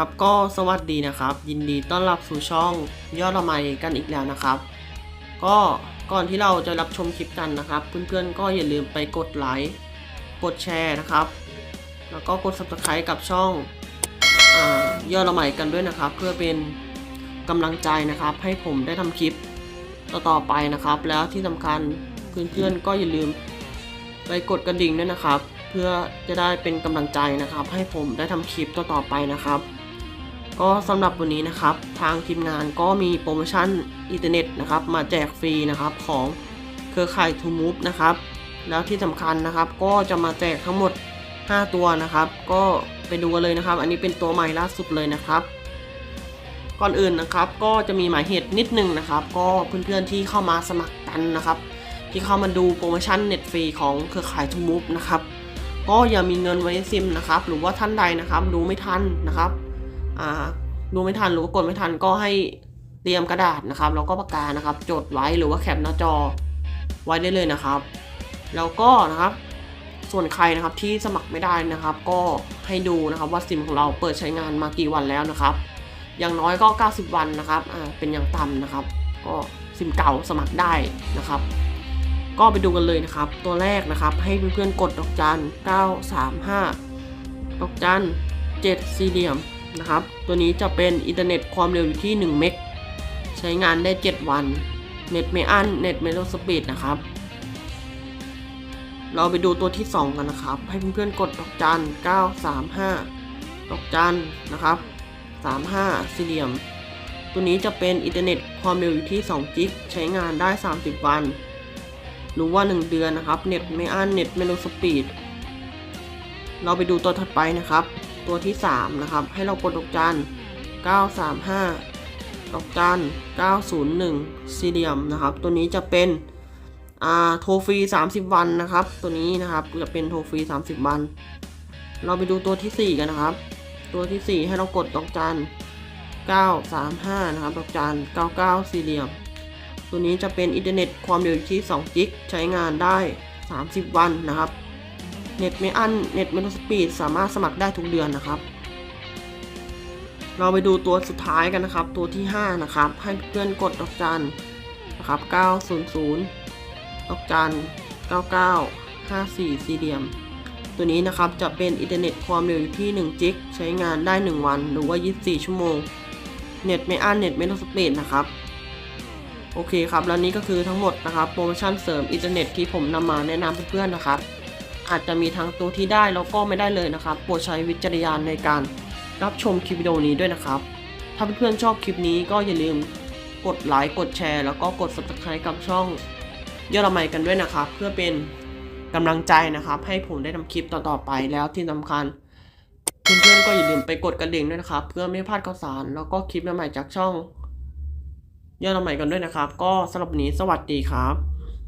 ครับ ก็สวัสดีนะครับ ยินดีต้อนรับสู่ช่องยอดละไมกันอีกแล้วนะครับ ก็ก่อนที่เราจะรับชมคลิปกันนะครับ เพื่อนๆก็อย่าลืมไปกดไลค์กดแชร์นะครับ แล้วก็กด subscribe กับช่องอยอดละไมกันด้วยนะครับ เพื่อเป็นกำลังใจนะครับ ให้ผมได้ทำคลิปต่อๆไปนะครับ แล้วที่สำคัญเพื่อนๆก็อย่าลืมไปกดกระดิ่งด้วยนะครับ เพื่อจะได้เป็นกำลังใจนะครับ ให้ผมได้ทำคลิปต่อๆไปนะครับ ก็สำหรับวันนี้นะครับ ทางทีมงานก็มีโปรโมชั่นอินเทอร์เน็ตนะครับ มาแจกฟรีนะครับของเครือข่ายทูมูฟนะครับ แล้วที่สำคัญนะครับก็จะมาแจกทั้งหมด 5 ตัวนะครับ ก็ไปดูกันเลยนะครับ อันนี้เป็นตัวใหม่ล่าสุดเลยนะครับ ก่อนอื่นนะครับก็จะมีหมายเหตุนิดนึงนะครับ ก็เพื่อนๆที่เข้ามาสมัครกันนะครับ ที่เข้ามาดูโปรโมชั่นเน็ตฟรีของเครือข่ายทูมูฟนะครับก็อย่ามีเงินไว้ซิมนะครับ หรือว่าท่านใดนะครับดูไม่ทันนะครับ ดูไม่ทันหรือว่ากดไม่ทันก็ให้เตรียมกระดาษนะครับแล้วก็ปากกานะครับ จดไว้หรือว่าแคปหน้าจอไว้ได้เลยนะครับ แล้วก็นะครับ ส่วนใครนะครับที่สมัครไม่ได้นะครับ ก็ให้ดูนะครับว่าซิมของเราเปิดใช้งานมากี่วันแล้วนะครับ อย่างน้อยก็ 90 วันนะครับเป็นอย่างต่ำนะครับ ก็ซิมเก่าสมัครได้นะครับก็ไปดูกันเลยนะครับ ตัวแรกนะครับ ให้เพื่อนๆกดดอกจัน 935 ดอกจัน 7 สี่เหลี่ยม นะครับ ตัวนี้จะเป็นอินเทอร์เน็ตความเร็วอยู่ที่ 1 เมก ใช้งานได้ 7 วัน เน็ตไม่อั้น เน็ตไม่ลดสปีดนะครับ เราไปดูตัวที่ 2 กันนะครับ ให้เพื่อนๆกดดอกจัน 935 ดอกจันนะครับ 35 สี่เหลี่ยม ตัวนี้จะเป็นอินเทอร์เน็ตความเร็วอยู่ที่2กิก ใช้งานได้ 30 วัน หรือว่า 1 เดือนนะครับ เน็ตไม่อั้น เน็ตไม่ลดสปีด เราไปดูตัวถัดไปนะครับ ตัวที่ 3 นะครับ ให้เรากดดอกจัน 935 ดอกจัน 901 สี่เหลี่ยมนะครับ ตัวนี้จะเป็นอ่าโทรฟรี 30 วันนะครับ ตัวนี้นะครับจะเป็นโทรฟรี 30 วัน เราไปดูตัวทีสี่4 กันนะครับ ตัวทีสี่ 4 ให้เรากดดอกจัน 935 นะครับ ดอกจัน 99 สี่เหลี่ยม ตัวนี้จะเป็นอินเทอร์เน็ตความเร็วที่2กิก ใช้งานได้ 30 วันนะครับ เน็ตไม่อั้นเน็ตไม่ลดสปีดสามารถสมัครได้ทุกเดือนนะครับ เราไปดูตัวสุดท้ายกันนะครับ ตัวที่ 5 นะครับ ให้เพื่อนกดดอกจันนะครับ 900 ดอกจัน 99 54 สี่เหลี่ยม ตัวนี้นะครับจะเป็นอินเทอร์เน็ตความเร็วอยู่ที่ 1 จิก ใช้งานได้ 1 วัน หรือว่า 24 ชั่วโมง เน็ตไม่อั้นเน็ตไม่ลดสปีดนะครับโอเคครับ แล้วนี้ก็คือทั้งหมดนะครับ โปรโมชั่นเสริมอินเทอร์เน็ตที่ผมนำมาแนะนำเพื่อนๆนะครับ อาจจะมีทั้งตัวที่ได้แล้วก็ไม่ได้เลยนะครับโปรดใช้วิจารณญาณในการรับชมคลิปวิดีโอนี้ด้วยนะครับ ถ้าเพื่อนๆชอบคลิปนี้ก็อย่าลืมกดไลค์กดแชร์ แล้วก็กด subscribe กับช่องยอดละไมกันด้วยนะครับ เพื่อเป็นกำลังใจนะครับ ให้ผมได้ทำคลิปต่อๆไปแล้วที่สำคัญเพื่อนๆก็อย่าลืมไปกดกระดิ่งด้วยนะครับ เพื่อไม่พลาดข่าวสาร แล้วก็คลิปใหม่ๆจากช่องยอดละไมกันด้วยนะครับ ก็สำหรับนี้สวัสดีครับ